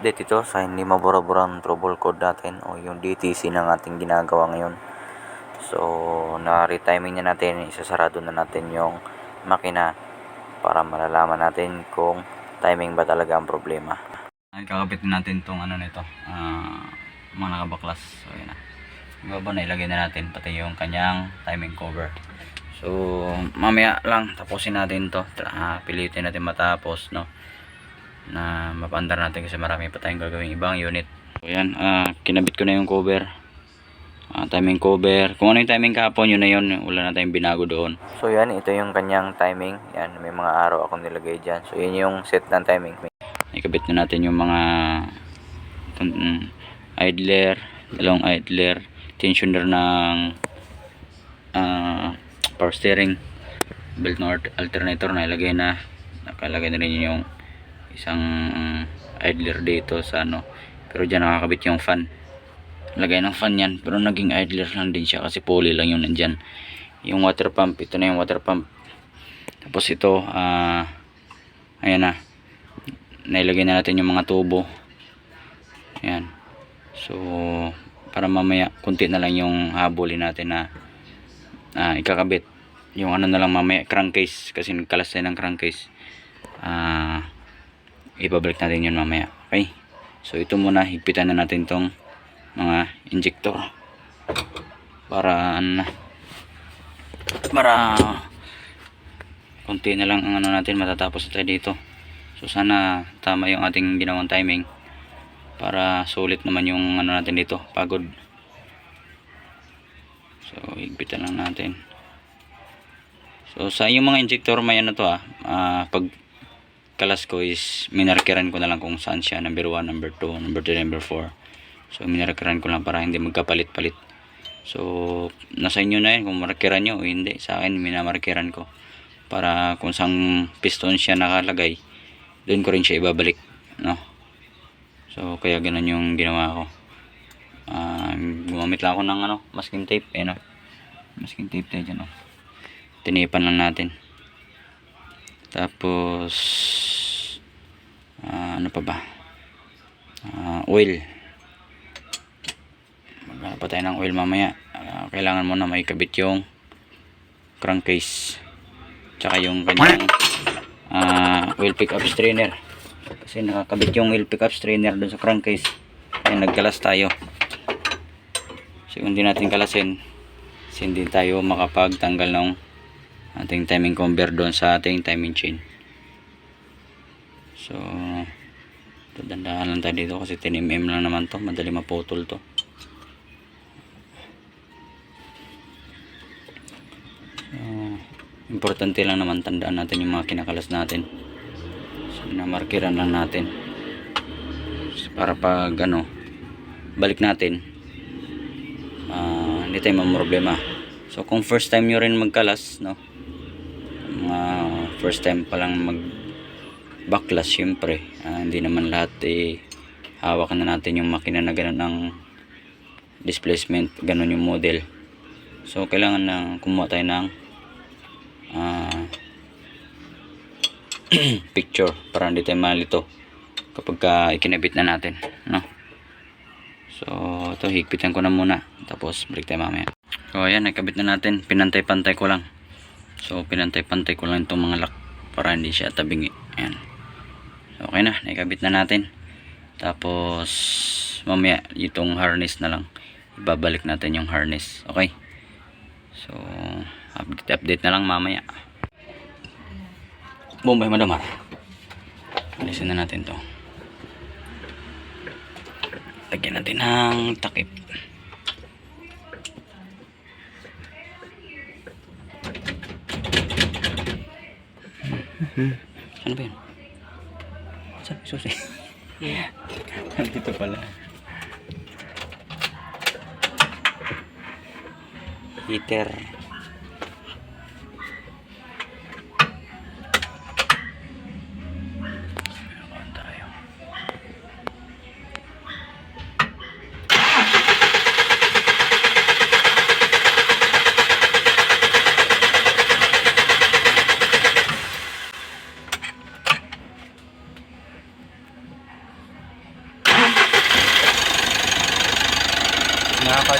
dito sa hindi mabura-burang trouble code natin o yung DTC ng ating ginagawa ngayon. So, na-retiming na natin, isasarado na natin yung makina para malalaman natin kung timing ba talaga ang problema. Ay, kakabit natin tong ano nito, ah, mga nakabaklas. So, yun na. Yung baba na ilagay na natin, pati yung kanyang timing cover. So, mamaya lang, tapusin natin to. Ah, pilitin natin matapos, no? Na mapandar natin kasi marami pa tayong gagawin ibang unit. So, yan, ah, kinabit ko na yung cover. Ah, timing cover. Kung ano yung timing kahapon, yun na yun. Wala na tayong binago doon. So, yan, ito yung kanyang timing. Yan, may mga araw akong nilagay dyan. So, yun yung set ng timing. Ikabit na natin yung mga mm, idler, dalawang idler, tensioner ng ah, power steering, belt na alt- alternator na ilagay na. Nakalagay na rin yung isang idler dito sa ano. Pero dyan nakakabit yung fan. Lagay ng fan yan. Pero naging idler lang din siya kasi pulley lang yung nandyan. Yung water pump, ito na yung water pump. Tapos ito, ah, ayan na nailagay na natin yung mga tubo ayan so para mamaya kunti na lang yung habulin natin na ah, ikakabit yung ano na lang mamaya crankcase kasi nagkalas tayo ng crankcase ah ibabalik natin yun mamaya. Okay? So ito muna. Higpitan na natin tong mga injector. Para ano para kunti na lang ang ano natin matatapos tayo dito. So sana tama yung ating ginawang timing para sulit naman yung ano natin dito, pagod. So higpitan lang natin. So sa yung mga injector may ano to ah, ah, pag kalas ko is minarkiran ko na lang kung saan siya, number 1, number 2, number 3, number 4. So minarkiran ko lang para hindi magkapalit-palit. So nasa inyo na yun kung markiran nyo o hindi. Sa akin minamarkiran ko para kung saan piston siya nakalagay doon ko rin siya ibabalik no so kaya ganun yung ginawa ko Ah, gumamit lang ako ng ano masking tape eh no masking tape tayo dyan oh. tinipan lang natin tapos ah, ano pa ba? Ah, oil. Maghanap tayo ng oil mamaya. Ah, kailangan mo na may kabit yung crankcase. Tsaka yung kanyang ah wheel pickup strainer. Kasi nakakabit yung wheel pickup strainer dun sa crankcase. Kaya nagkalas tayo. Kasi kung hindi natin kalasin kasi tayo makapagtanggal ng ating timing conveyor doon sa ating timing chain. So dadandaan lang tayo dito kasi 10mm lang naman to. Madali maputol to. So importante lang naman tandaan natin yung mga kinakalas natin. So namarkiran lang natin. So, para pag ano balik natin ah, hindi tayo mamroblema. So kung first time nyo rin magkalas no first time pa lang mag backlash syempre. Ah, hindi naman lahat eh hawakan na natin yung makina na ganun ng displacement ganun yung model. So kailangan na kumuha tayo ng ah, picture para hindi tayo malito kapag ka ikinabit na natin no? So ito higpitan ko na muna. Tapos break tayo mamaya. So ayan nakabit na natin. Pinantay-pantay ko lang so pinantay-pantay ko lang itong mga lock para hindi siya tabingi. Ayan. So, okay na. Nakabit na natin. Tapos mamaya itong harness na lang. Ibabalik natin yung harness. Okay. So update update na lang mamaya. Bombay madamar alisin na natin to. Lagyan natin ng takip ano ba yun? sabi susi. Dito pala. Heater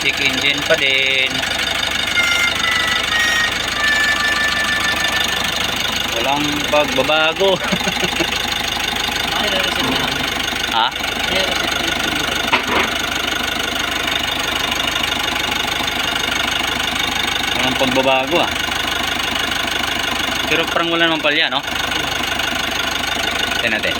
check engine pa din. Walang pagbabago. Ha? Walang pagbabago ah. Pero parang wala naman palya, no? Tignan natin.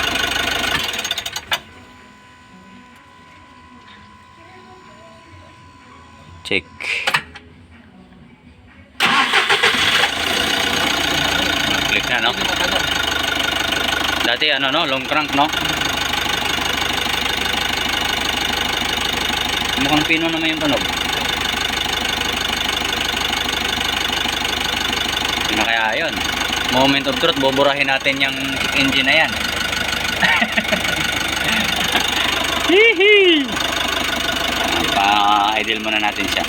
Dati ano, no? Long crank, no? Mukhang pino naman yung tunog. Ano kaya yun? Moment of truth, buburahin natin yung engine na yan. Hihi! Pa-idle muna natin siya.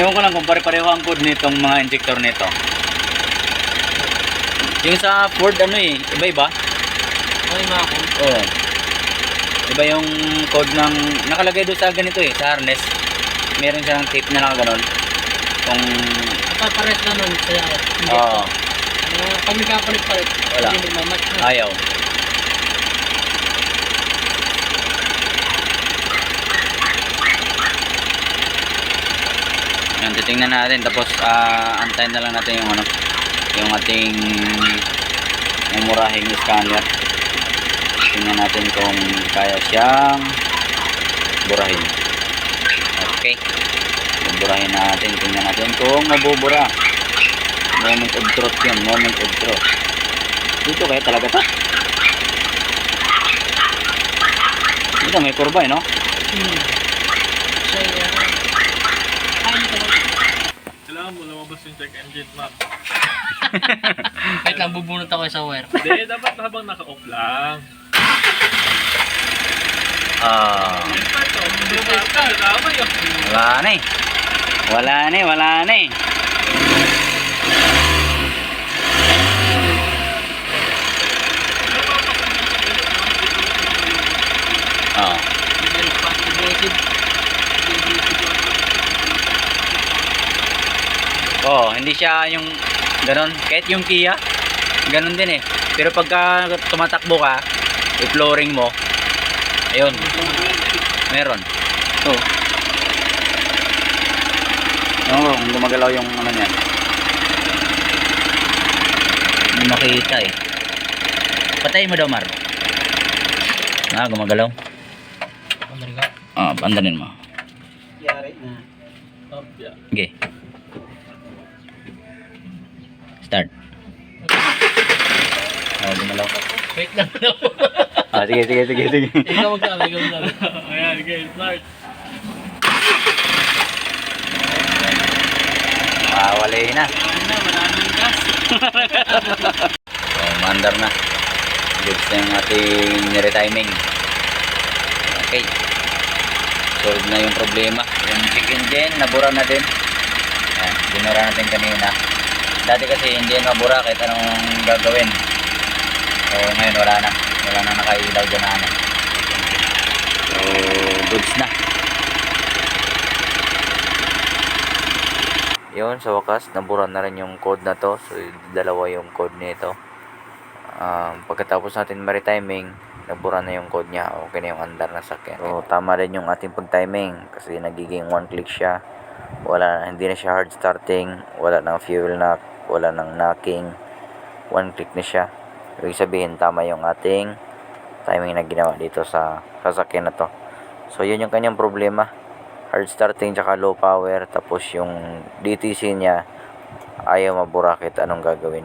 Ewan ko lang kung pare-pareho ang code nitong mga injector nito. Yung sa Ford ano eh, iba-iba. Ay, mga ako. Oo. Iba yung code ng nakalagay doon sa ganito eh, sa harness. Meron siyang tape na nakaganon. Kung Paparet na nun sa hindi Oo. Uh, kami kapalit-palit. Wala. Hindi magmamatch na. ayaw. Yan, titingnan natin tapos ah, antayin na lang natin yung ano, yung ating mumurahing scanner. Tingnan natin kung kaya siyang burahin. Okay. Buburahin natin, tingnan natin kung mabubura. Moment of truth yun, moment of truth. Dito kaya talaga to? Dito may kurba eh, no? Hmm. So, uh, ay, ito. Kailangan mo lumabas yung check engine map. Wait lang, bubunot ako sa wire. Hindi, dapat habang naka-off lang. Ah, Ito. Tama yun. wala na eh. Wala na eh, wala na eh. Oh. Hindi na passive aggressive. Oh, hindi siya yung ganon. Kahit yung Kia, ganon din eh. Pero pagka tumatakbo ka, i-flooring mo, ayun, meron. Oh. Oo, oh, kung gumagalaw yung ano niyan. Hindi makita eh. Patayin mo daw, Mar. Ah, gumagalaw. Amerika. Ah, pandanin mo. Yari na. Okay. Start. Oh, gumalaw. Wait lang na po. Ah, sige, sige, sige, sige. Ikaw magkala, ikaw magkala. Ayan, okay, start. Ah, wala na. Ano na, wala nang gas. So, mandar na. Goods na yung ating retiming. Okay. Solve na yung problema. Yung check engine, nabura na din. Ayan, binura natin kanina. Dati kasi hindi yan mabura kahit anong gagawin. So, ngayon wala na. Wala na nakailaw dyan na ano. So, goods na. Yun, sa wakas, nabura na rin yung code na to. So, dalawa yung code nito. Um, pagkatapos natin maritiming, nabura na yung code niya. Okay na yung andar na sakyan. So, tama rin yung ating pag-timing kasi nagiging one click siya. Wala, hindi na siya hard starting. Wala ng fuel knock. Wala ng knocking. One click na siya. Ibig sabihin, tama yung ating timing na ginawa dito sa sasakyan na to. So, yun yung kanyang problema hard starting tsaka low power tapos yung DTC niya ayaw mabura kahit anong gagawin